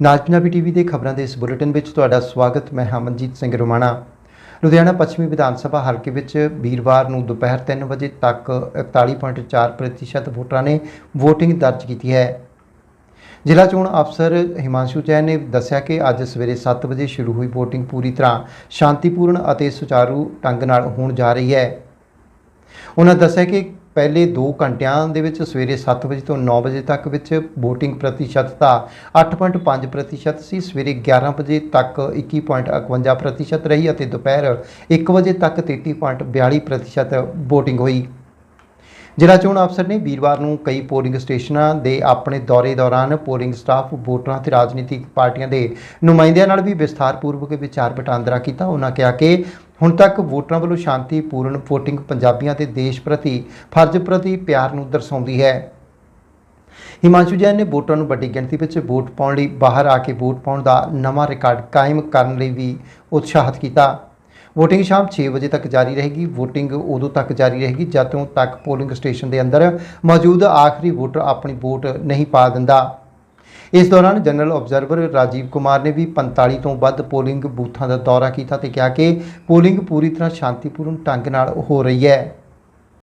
ਨਾਜ Punjabi TV ਦੇ ਖਬਰਾਂ ਦੇ ਇਸ ਬੁਲੇਟਿਨ ਵਿੱਚ ਤੁਹਾਡਾ ਸਵਾਗਤ, ਮੈਂ ਹਮਨਜੀਤ ਸਿੰਘ ਰੋਮਾਣਾ। ਲੁਧਿਆਣਾ ਪੱਛਮੀ ਵਿਧਾਨ ਸਭਾ ਹਲਕੇ ਵਿੱਚ ਵੀਰਵਾਰ ਨੂੰ ਦੁਪਹਿਰ 3 ਵਜੇ ਤੱਕ 41.4% ਵੋਟਰਾਂ ਨੇ VOTING ਦਰਜ ਕੀਤੀ ਹੈ। ਜ਼ਿਲ੍ਹਾ ਚੋਣ ਅਫਸਰ ਹਿਮਾਂਸ਼ੂ ਜੈਨ ਨੇ ਦੱਸਿਆ ਕਿ ਅੱਜ ਸਵੇਰੇ 7 ਵਜੇ ਸ਼ੁਰੂ ਹੋਈ VOTING ਪੂਰੀ ਤਰ੍ਹਾਂ ਸ਼ਾਂਤੀਪੂਰਨ ਅਤੇ ਸੁਚਾਰੂ ਢੰਗ ਨਾਲ ਹੋਣ ਜਾ ਰਹੀ ਹੈ। ਉਹਨਾਂ ਦੱਸਿਆ ਕਿ ਪਹਿਲੇ 2 ਘੰਟਿਆਂ ਦੇ ਵਿੱਚ ਸਵੇਰੇ 7 ਵਜੇ ਤੋਂ 9 ਵਜੇ ਤੱਕ ਵਿੱਚ VOTING ਪ੍ਰਤੀਸ਼ਤਤਾ 8.5% ਸੀ, ਸਵੇਰੇ 11 ਵਜੇ ਤੱਕ 21.51% ਰਹੀ ਅਤੇ ਦੁਪਹਿਰ 1 ਵਜੇ ਤੱਕ 33.42% VOTING ਹੋਈ। ਜ਼ਿਲ੍ਹਾ ਚੋਣ ਅਫਸਰ ਨੇ ਵੀਰਵਾਰ ਨੂੰ ਕਈ ਪੋਲਿੰਗ ਸਟੇਸ਼ਨਾਂ ਦੇ ਆਪਣੇ ਦੌਰੇ ਦੌਰਾਨ ਪੋਲਿੰਗ ਸਟਾਫ, ਵੋਟਰਾਂ ਤੇ ਰਾਜਨੀਤਿਕ ਪਾਰਟੀਆਂ ਦੇ ਨੁਮਾਇੰਦਿਆਂ ਨਾਲ ਵੀ ਵਿਸਥਾਰਪੂਰਵਕ ਵਿਚਾਰ ਵਟਾਂਦਰਾ ਕੀਤਾ। ਉਹਨਾਂ ਕਿਹਾ ਕਿ ਹੁਣ ਤੱਕ ਵੋਟਰਾਂ ਵੱਲੋਂ ਸ਼ਾਂਤੀਪੂਰਨ VOTING ਪੰਜਾਬੀਆਂ ਤੇ ਦੇਸ਼ ਪ੍ਰਤੀ, ਫਰਜ਼ ਪ੍ਰਤੀ ਪਿਆਰ ਨੂੰ ਦਰਸਾਉਂਦੀ ਹੈ। ਹਿਮਾਂਸ਼ੂ ਜੈਨ ਨੇ ਵੋਟਰਾਂ ਨੂੰ ਵੱਡੀ ਗਿਣਤੀ ਵਿੱਚ ਵੋਟ ਪਾਉਣ ਲਈ ਬਾਹਰ ਆ ਕੇ ਵੋਟ ਪਾਉਣ ਦਾ ਨਵਾਂ ਰਿਕਾਰਡ ਕਾਇਮ ਕਰਨ ਲਈ ਵੀ ਉਤਸ਼ਾਹਿਤ ਕੀਤਾ। VOTING ਸ਼ਾਮ 6 ਵਜੇ ਤੱਕ ਜਾਰੀ ਰਹੇਗੀ। VOTING ਉਦੋਂ ਤੱਕ ਜਾਰੀ ਰਹੇਗੀ ਜਦੋਂ ਤੱਕ ਪੋਲਿੰਗ ਸਟੇਸ਼ਨ ਦੇ ਅੰਦਰ ਮੌਜੂਦ ਆਖਰੀ ਵੋਟਰ ਆਪਣੀ ਵੋਟ ਨਹੀਂ ਪਾ ਦਿੰਦਾ। ਇਸ ਦੌਰਾਨ ਜਨਰਲ ਆਬਜ਼ਰਵਰ ਰਾਜੀਵ ਕੁਮਾਰ ਨੇ ਵੀ 45 ਤੋਂ ਵੱਧ ਪੋਲਿੰਗ ਬੂਥਾਂ ਦਾ ਦੌਰਾ ਕੀਤਾ ਤੇ ਕਿਹਾ ਕਿ ਪੋਲਿੰਗ ਪੂਰੀ ਤਰ੍ਹਾਂ ਸ਼ਾਂਤੀਪੂਰਨ ਢੰਗ ਨਾਲ ਹੋ ਰਹੀ ਹੈ।